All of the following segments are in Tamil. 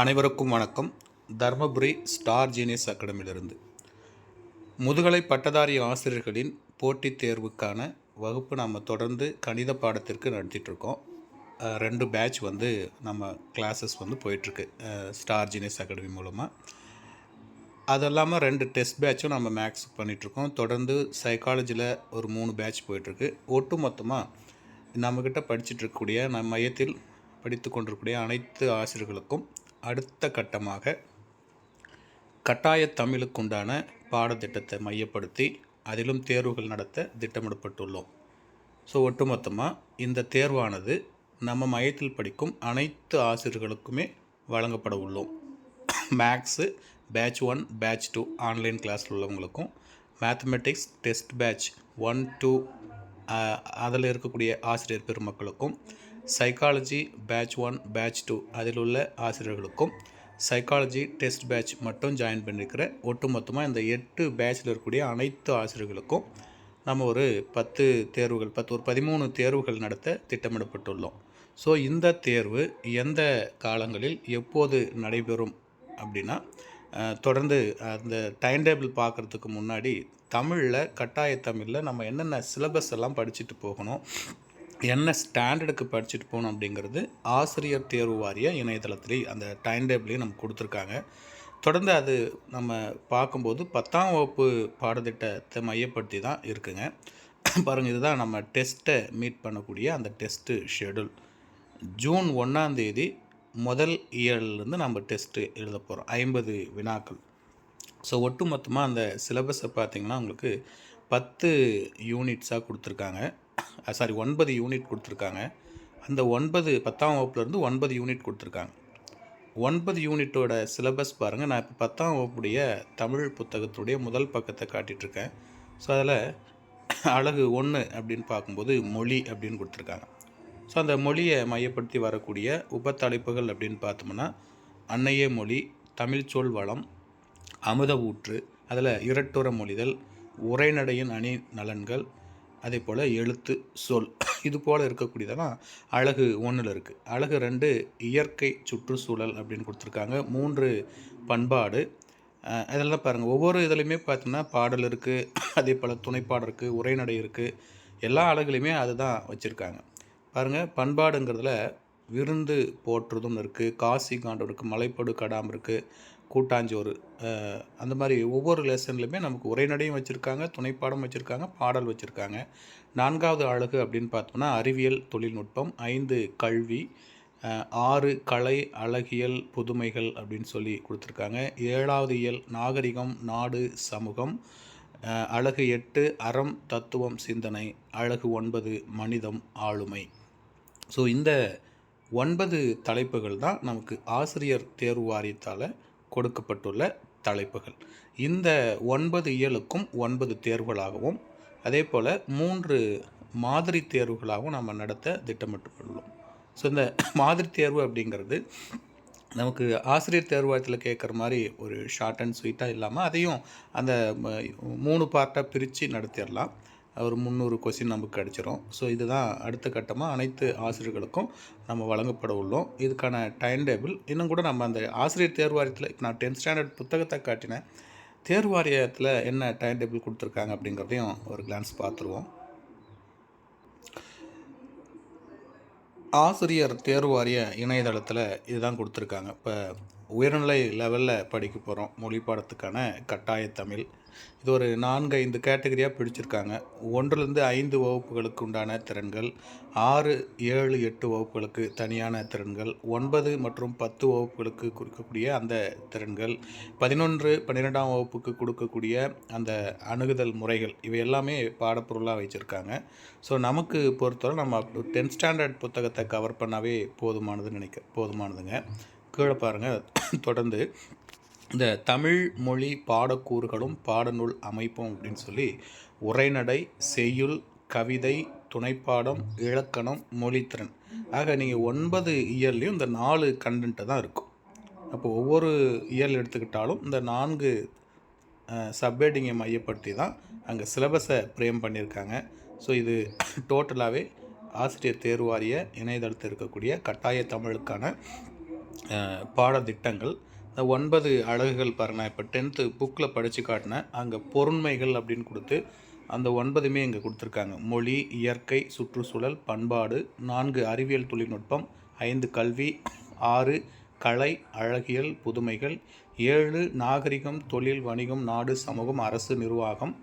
அனைவருக்கும் வணக்கம். தர்மபுரி ஸ்டார் ஜீனியஸ் அகாடமியிலிருந்து. முதுகலை பட்டதாரி ஆசிரியர்களின் போட்டித் தேர்வுக்கான வகுப்பு நம்ம தொடர்ந்து கணித பாடத்திற்கு நடத்திட்டுருக்கோம் ரெண்டு பேட்ச் வந்து நம்ம கிளாஸஸ் வந்து போயிட்டுருக்கு ஸ்டார் ஜீனியஸ் அகாடமி மூலமாக அது இல்லாமல் ரெண்டு டெஸ்ட் பேட்சும் நம்ம மேக்ஸ் பண்ணிகிட்ருக்கோம் தொடர்ந்து சைக்காலஜியில் ஒரு மூணு பேட்ச் போயிட்டுருக்கு. ஒட்டு மொத்தமாக நம்மக்கிட்ட படிச்சுட்ருக்கக்கூடிய நம் மையத்தில் படித்து கொண்டிருக்கக்கூடிய அனைத்து ஆசிரியர்களுக்கும் அடுத்த கட்டமாக கட்டாய தமிழுக்குண்டான பாடத்திட்டத்தை மையப்படுத்தி அதிலும் தேர்வுகள் நடத்த திட்டமிடப்பட்டுள்ளோம். ஸோ ஒட்டுமொத்தமாக இந்த தேர்வானது நம்ம மையத்தில் படிக்கும் அனைத்து ஆசிரியர்களுக்குமே வழங்கப்பட உள்ளோம். Maths batch one batch two online கிளாஸில் உள்ளவங்களுக்கும் mathematics test batch one two அதில் இருக்கக்கூடிய ஆசிரியர் பெருமக்களுக்கும் psychology batch one batch two அதில் உள்ள ஆசிரியர்களுக்கும் சைக்காலஜி டெஸ்ட் பேட்ச் மட்டும் ஜாயின் பண்ணியிருக்கிற ஒட்டுமொத்தமாக இந்த எட்டு பேட்சில் இருக்கக்கூடிய அனைத்து ஆசிரியர்களுக்கும் நம்ம ஒரு பத்து தேர்வுகள் பத்து ஒரு பதிமூணு தேர்வுகள் நடத்த திட்டமிடப்பட்டுள்ளோம். ஸோ இந்த தேர்வு எந்த காலங்களில் எப்போது நடைபெறும் அப்படின்னா தொடர்ந்து அந்த டைம் டேபிள் பார்க்குறதுக்கு முன்னாடி தமிழில் கட்டாய தமிழில் நம்ம என்னென்ன சிலபஸ் எல்லாம் படிச்சுட்டு போகணும் என்ன ஸ்டாண்டர்டுக்கு படிச்சுட்டு போகணும் அப்படிங்கிறது ஆசிரியர் தேர்வு வாரிய இணையதளத்திலே அந்த டைம் டேபிளையும் நமக்கு கொடுத்துருக்காங்க. தொடர்ந்து அது நம்ம பார்க்கும்போது பத்தாம் வகுப்பு பாடத்திட்டத்தை மையப்படுத்தி தான் இருக்குங்க. பாருங்கள் இதுதான் நம்ம டெஸ்ட்டை மீட் பண்ணக்கூடிய அந்த டெஸ்ட்டு ஷெடியூல். ஜூன் ஒன்றாந்தேதி முதல் இயர்லேருந்து நம்ம டெஸ்ட்டு எழுத போகிறோம் ஐம்பது வினாக்கள். ஸோ ஒட்டுமொத்தமாக அந்த சிலபஸை பார்த்திங்கன்னா உங்களுக்கு பத்து யூனிட்ஸாக கொடுத்துருக்காங்க. சாரி ஒன்பது யூனிட் கொடுத்துருக்காங்க. அந்த ஒன்பது பத்தாம் வகுப்புலேருந்து ஒன்பது யூனிட் கொடுத்துருக்காங்க. ஒன்பது யூனிட்டோட சிலபஸ் பாருங்கள் நான் இப்போ பத்தாம் வகுப்புடைய தமிழ் புத்தகத்துடைய முதல் பக்கத்தை காட்டிகிட்ருக்கேன் ஸோ அதில் அழகு ஒன்று அப்படின்னு பார்க்கும்போது மொழி அப்படின்னு கொடுத்துருக்காங்க. ஸோ அந்த மொழியை மையப்படுத்தி வரக்கூடிய உபத்தலைப்புகள் அப்படின்னு பார்த்தோம்னா அன்னைய மொழி தமிழ்ச்சொல் வளம் அமுத ஊற்று அதில் இரட்டுற மொழிதல் உரைநடையின் அணி நலன்கள் அதே போல் எழுத்து சொல் இது போல் இருக்கக்கூடியதெல்லாம் அழகு ஒன்றில் இருக்குது அழகு ரெண்டு இயற்கை சுற்றுச்சூழல் அப்படின்னு கொடுத்துருக்காங்க. மூன்று பண்பாடு. அதெல்லாம் இதெல்லாம் பாருங்கள் ஒவ்வொரு இதுலையுமே பார்த்தோம்னா பாடல் இருக்குது அதே போல் துணைப்பாடல் இருக்குது உரைநடை இருக்குது எல்லா அழகுலையுமே அதுதான் வச்சுருக்காங்க. பாருங்கள் பண்பாடுங்கிறதுல விருந்து போற்றுதும் இருக்குது காசி காண்டம் இருக்குது மலைப்படு கடாம் இருக்குது கூட்டாஞ்சோறு அந்த மாதிரி ஒவ்வொரு லெசன்லையுமே நமக்கு உரைநடையும் வச்சுருக்காங்க துணைப்பாடம் வச்சுருக்காங்க பாடல் வச்சுருக்காங்க. நான்காவது அழகு அப்படின்னு பார்த்தோம்னா அறிவியல் தொழில்நுட்பம் ஐந்து கல்வி ஆறு கலை அழகியல் புதுமைகள் அப்படின்னு சொல்லி கொடுத்துருக்காங்க. ஏழாவது இயல் நாகரிகம் நாடு சமூகம் அழகு எட்டு அறம் தத்துவம் சிந்தனை அழகு ஒன்பது மனிதம் ஆளுமை. ஸோ இந்த ஒன்பது தலைப்புகள் தான் நமக்கு ஆசிரியர் தேர்வு வாரியத்தால் கொடுக்கப்பட்டுள்ள தலைப்புகள். இந்த ஒன்பது இயலுக்கும் ஒன்பது தேர்வுகளாகவும் அதே போல் மூன்று மாதிரி தேர்வுகளாகவும் நம்ம நடத்த திட்டமிட்டுள்ளோம். ஸோ இந்த மாதிரி தேர்வு அப்படிங்கிறது நமக்கு ஆசிரியர் தேர்வாயத்தில் கேட்குற மாதிரி ஒரு ஷார்ட் அண்ட் ஸ்வீட்டாக இல்லாமல் அதையும் அந்த மூணு பார்ட்டாக பிரித்து நடத்திடலாம். ஒரு முந்நூறு கொஸ்டின் நமக்கு கிடச்சிரும். ஸோ இதுதான் அடுத்த கட்டமாக அனைத்து ஆசிரியர்களுக்கும் நம்ம வழங்கப்பட உள்ளோம். இதுக்கான டைம் டேபிள் இன்னும் கூட நம்ம அந்த ஆசிரியர் தேர்வாரியத்தில் இப்போ நான் டென்த் ஸ்டாண்டர்ட் புத்தகத்தை காட்டினேன். தேர்வாரியத்தில் என்ன டைம் டேபிள் கொடுத்துருக்காங்க அப்படிங்கிறதையும் ஒரு கிளான்ஸ் பார்த்துருவோம். ஆசிரியர் தேர்வு வாரிய இணையதளத்தில் இதுதான் கொடுத்துருக்காங்க. இப்போ உயர்நிலை லெவலில் படிக்க போகிறோம் மொழி பாடத்துக்கான கட்டாய தமிழ். இது ஒரு நான்கு ஐந்து கேட்டகரியாக பிடிச்சிருக்காங்க. ஒன்றுலேருந்து ஐந்து வகுப்புகளுக்கு உண்டான திறன்கள் ஆறு ஏழு எட்டு வகுப்புகளுக்கு தனியான திறன்கள் ஒன்பது மற்றும் பத்து வகுப்புகளுக்கு கொடுக்கக்கூடிய அந்த திறன்கள் பதினொன்று பன்னிரெண்டாம் வகுப்புக்கு கொடுக்கக்கூடிய அந்த அணுகுதல் முறைகள் இவை எல்லாமே பாடப்பொருளாக வச்சுருக்காங்க. ஸோ நமக்கு பொறுத்தவரை நம்ம டென்த் ஸ்டாண்டர்ட் புத்தகத்தை கவர் பண்ணாவே போதுமானதுன்னு நினைக்க போதுமானதுங்க. கீழே பாருங்கள் தொடர்ந்து இந்த தமிழ் மொழி பாடக்கூறுகளும் பாடநூல் அமைப்பும் அப்படின்னு சொல்லி உரைநடை செய்யுள் கவிதை துணைப்பாடம் இலக்கணம் மொழித்திறன். ஆக நீங்கள் ஒன்பது இயர்லேயும் இந்த நாலு கண்டென்ட்டு தான் இருக்கும். அப்போ ஒவ்வொரு இயர் எடுத்துக்கிட்டாலும் இந்த நான்கு சப்ஹெட்டிங்கை மையப்படுத்தி தான் அங்கே சிலபஸை பிரேம் பண்ணியிருக்காங்க. ஸோ இது டோட்டலாகவே ஆசிரியர் தேர்வாரிய இணையதளத்தில் இருக்கக்கூடிய கட்டாய தமிழுக்கான பாடத்திட்டங்கள். ஒன்பது அழகுகள் பாருங்க நான் இப்போ டென்த்து புக்கில் படித்து காட்டினேன் அங்கே பொருண்மைகள் அப்படின்னு கொடுத்து அந்த ஒன்பதுமே இங்கே கொடுத்துருக்காங்க. மொழி இயற்கை சுற்றுச்சூழல் பண்பாடு நான்கு அறிவியல் தொழில்நுட்பம் ஐந்து கல்வி ஆறு கலை அழகியல் புதுமைகள் ஏழு நாகரிகம் தொழில் வணிகம் நாடு சமூகம் அரசு நிர்வாகம்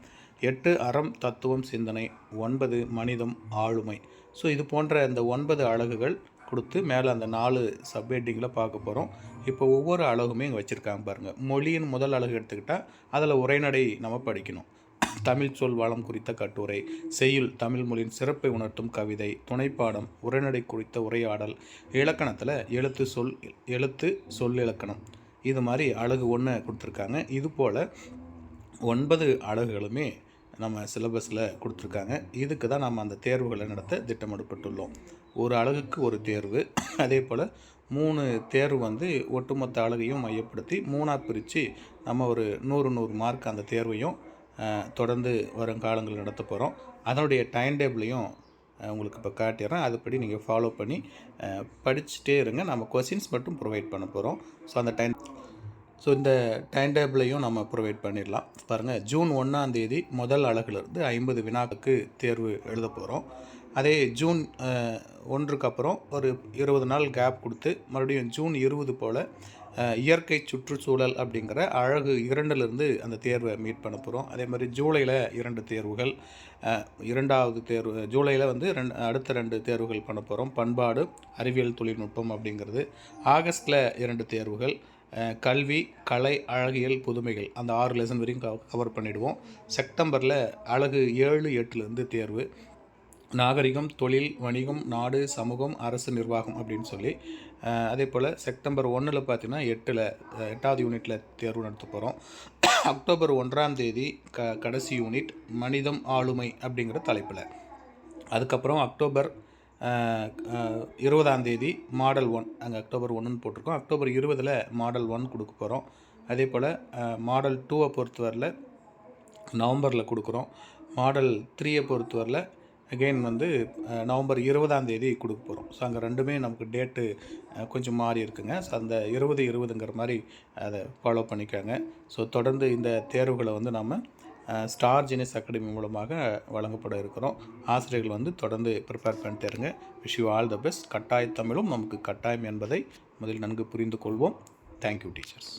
எட்டு அறம் தத்துவம் சிந்தனை ஒன்பது மனிதம் ஆளுமை. ஸோ இது போன்ற இந்த ஒன்பது அழகுகள் கொடுத்து மேலே அந்த நாலு சப்ஹெட்டிங்கில் பார்க்க போகிறோம் இப்போ ஒவ்வொரு அழகுமே இங்கே வச்சுருக்காங்க பாருங்கள் மொழியின் முதல் அழகு எடுத்துக்கிட்டால் அதில் உரைநடை நம்ம படிக்கணும். தமிழ் சொல் வளம் குறித்த கட்டுரை செய்யுள் தமிழ் மொழியின் சிறப்பை உணர்த்தும் கவிதை துணைப்பாடம் உரைநடை குறித்த உரையாடல் இலக்கணத்தில் எழுத்து சொல் எழுத்து சொல் இலக்கணம். இது மாதிரி அழகு ஒன்று கொடுத்துருக்காங்க. இது போல் ஒன்பது அழகுகளுமே நம்ம சிலபஸில் கொடுத்துருக்காங்க. இதுக்கு தான் நம்ம அந்த தேர்வுகளை நடத்த திட்டமிடப்பட்டுள்ளோம். ஒரு அழகுக்கு ஒரு தேர்வு. அதே போல் மூணு தேர்வு வந்து ஒட்டுமொத்த அழகையும் மையப்படுத்தி மூணாக பிரித்து நம்ம ஒரு நூறு நூறு மார்க் அந்த தேர்வையும் தொடர்ந்து வரும் காலங்கள் நடத்த போகிறோம் அதனுடைய டைம் டேபிளையும் உங்களுக்கு இப்போ காட்டிடுறேன் அதுபடி நீங்கள் ஃபாலோ பண்ணி படிச்சுட்டே இருங்க. நம்ம கொஷின்ஸ் மட்டும் ப்ரொவைட் பண்ண போகிறோம் ஸோ அந்த டைம் ஸோ இந்த டைம் டேபிளையும் நம்ம ப்ரொவைட் பண்ணிடலாம். பாருங்கள் ஜூன் ஒன்றாம் தேதி முதல் அழகுலேருந்து ஐம்பது வினாவுக்கு தேர்வு எழுத போகிறோம் அதே ஜூன் ஒன்றுக்கு அப்புறம் ஒரு இருபது நாள் கேப் கொடுத்து மறுபடியும் ஜூன் இருபது போல் இயற்கை சுற்றுச்சூழல் அப்படிங்கிற அழகு இரண்டுலேருந்து அந்த தேர்வை மீட் பண்ண போகிறோம் அதே மாதிரி ஜூலையில் இரண்டு தேர்வுகள் இரண்டாவது தேர்வு ஜூலையில் வந்து ரெண்டு அடுத்த ரெண்டு தேர்வுகள் பண்ண போகிறோம் பண்பாடு அறிவியல் தொழில்நுட்பம் அப்படிங்கிறது. ஆகஸ்டில் இரண்டு தேர்வுகள் கல்வி கலை அழகியல் புதுமைகள் அந்த ஆறு லெசன் வரையும் கவர் பண்ணிவிடுவோம் செப்டம்பரில் அழகு ஏழு எட்டுலேருந்து தேர்வு. நாகரிகம் தொழில் வணிகம் நாடு சமூகம் அரசு நிர்வாகம் அப்படின்னு சொல்லி அதே போல் செப்டம்பர் ஒன்றில் பார்த்தீங்கன்னா எட்டில் எட்டாவது யூனிட்டில் தேர்வு நடத்த போகிறோம் அக்டோபர் ஒன்றாம் தேதி க கடைசி யூனிட் மனிதம் ஆளுமை அப்படிங்கிற தலைப்பில். அதுக்கப்புறம் அக்டோபர் இருபதாம் தேதி மாடல் ஒன் அங்கே அக்டோபர் ஒன்றுன்னு போட்டிருக்கோம். அக்டோபர் இருபதில் மாடல் ஒன் கொடுக்க போகிறோம் அதே போல் மாடல் டூவை பொறுத்தவரையில் நவம்பரில் கொடுக்குறோம். மாடல் த்ரீயை பொறுத்தவரையில் அகெயின் வந்து நவம்பர் இருபதாம் தேதி கொடுக்க போகிறோம் ஸோ அங்கே ரெண்டுமே நமக்கு டேட்டு கொஞ்சம் மாறி இருக்குங்க. ஸோ அந்த இருபது இருபதுங்கிற மாதிரி அதை ஃபாலோ பண்ணிக்கோங்க. ஸோ தொடர்ந்து இந்த தேர்வுகளை வந்து நம்ம ஸ்டார் ஜெனிஸ் அகாடமி மூலமாக வழங்கப்பட இருக்கிறோம். ஆசிரியர்கள் வந்து தொடர்ந்து ப்ரிப்பேர் பண்ணிட்டு இருங்க. Wish you all the best கட்டாய தமிழும் நமக்கு கட்டாயம் என்பதை முதலில் நன்கு புரிந்து கொள்வோம். Thank you teachers